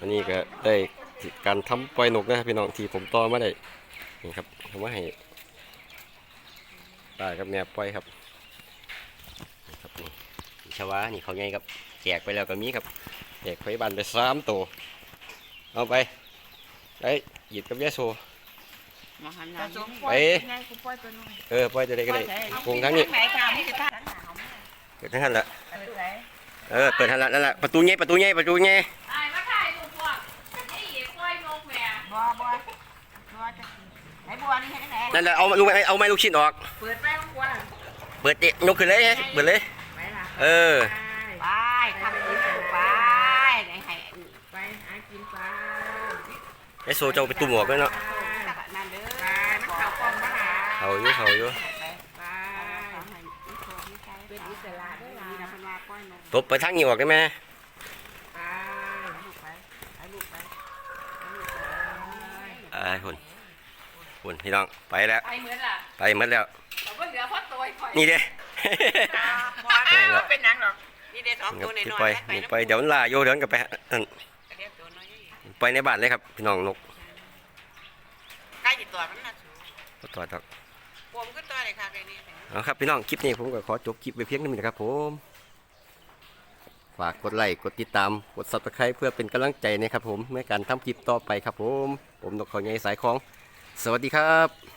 อันนี้ก็ได้การทำปล่อยนกนะครับพี่น้องที่ผมต่อมาได้นี่ครับเอามาให้ตากับแม่ปล่อยครับนี่ครับนี่ชาวานี่เขาไงครับแจกไปแล้วก็มีครับแจกไปบันไปสามตัวเอาไปไปหยิบกับยาโซมาหันหผน้าสมไปไงกูปล่อยตัวน้อยเออปล่อยตัวใดก็ได้วงทั้งนี้ไหนค่ะนี่คือท่าเกิดทั้งนั้นแหละตัวไหนเออเปิดทันละนั่นแหละประตูใหญ่ประตูใหญ่ประตูให บัวบัวบัวจะไหนบัวนี่ให้ไหนนั่นแหละเอาลูกเอาไม้ลูกชิ้นออก เปิดไปมันบัวล่ะเปิดเตะยกขึ้นเลยเปิดเลย ไปล่ะเออ ไปทำกินไปไหนให้ไปหากินไปไอโซจะเอาไปตุ่มออกแล้วเนาะนั่นเด้อไปมันเข้ากล้องมาหาเขาอยู่เขาอยู่ไปไปเป็นอิสระด้วยล่ะนะพนาก้อยนมตบไปทางนี้ออกได้ไหม ไปลูกไปไปลูกไป ไอ้คนคนพี่น้องไปแล้ว ไปเหมือนล่ะไปหมดแล้วแต่ว่าเหลือพ่อตัวข่อยนี่เด้บัวได้เป็นหนังหรอกนี่เด็ดสองครัตัวบในพี่น้อไปยนี่ไปเดี๋ยวมันลาโยเดินกันไปนั่นเรียกตัวน้อยไปในบ้านเลยครับ พี่น้องนกใกล้จิตตัวมันน่ะสูตัวต่อผมก็ตัวเลยค่ะในนี้เอาครับพี่น้องคลิปนี้ผมก็ขอจบคลิปไปเพียงเท่านี้นะครับผม ฝากกดไลค์กดติดตามกดซับสไคร b ์เพื่อเป็นกำลังใจนะครับผมในการทำคลิปต่อไปครับผม ผมนกเขาใหญ่สายของ สวัสดีครับ